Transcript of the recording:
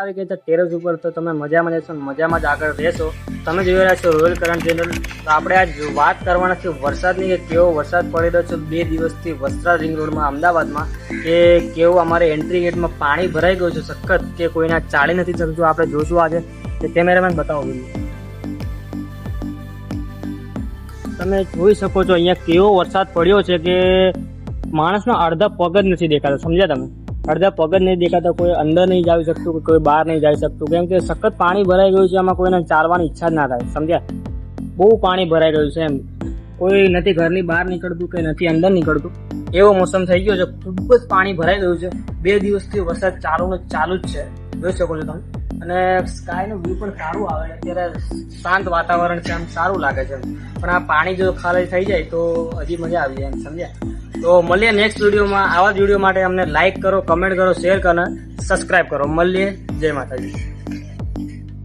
આવી ગઈ તો ટેરેસ ઉપર તો તમે મજામાં રહેશો મજામાં જ આગળ રહેશો. તમે જોઈ રહ્યા છો રોયલ કરંટ ચેનલ તો આપણે આજ વાત કરવાના છે વરસાદની કે કેવો વરસાદ પડી રહ્યો છે. બે દિવસથી વસ્ત્રા રિંગ રોડમાં અમદાવાદમાં, કે કેવું અમારે એન્ટ્રી ગેટમાં પાણી ભરાઈ ગયું છે સખત, કે કોઈના ચાલી નથી શકતું આપણે જોશું આજે. તે કેમેરામેન બતાવો બીજું તમે જોઈ શકો છો અહીંયા કેવો વરસાદ પડ્યો છે કે માણસનો અડધા પગ જ નથી દેખાતો. સમજ્યા તમે? અડધા પગ જ નહીં દેખાતા, કોઈ અંદર નહીં જઈ શકતું, કે કોઈ બહાર નહીં જઈ શકતું. કેમ કે સખત પાણી ભરાઈ ગયું છે, આમાં કોઈને ચાલવાની ઈચ્છા જ ના થાય, સમજ્યા? બહુ પાણી ભરાઈ ગયું છે એમ. કોઈ નથી ઘરની બહાર નીકળતું કે નથી અંદર નીકળતું. એવો મોસમ થઈ ગયો છે, ખૂબ જ પાણી ભરાઈ ગયું છે. બે દિવસથી વરસાદ ચાલુ ચાલુ જ છે. જોઈ શકો છો તમે. અને સ્કાયનું વ્યૂ પણ સારું આવે અત્યારે શાંત વાતાવરણ છે, આમ સારું લાગે છે પણ આ પાણી જો ખાલી થઈ જાય તો હજી મજા આવી જાય એમ, સમજ્યા? તો મળીએ નેક્સ્ટ વિડીયોમાં આવા જ વીડિયો માટે અમને લાઈક કરો કમેન્ટ કરો શેર કરો અને સબસ્ક્રાઈબ કરો. મળીએ. જય માતાજી.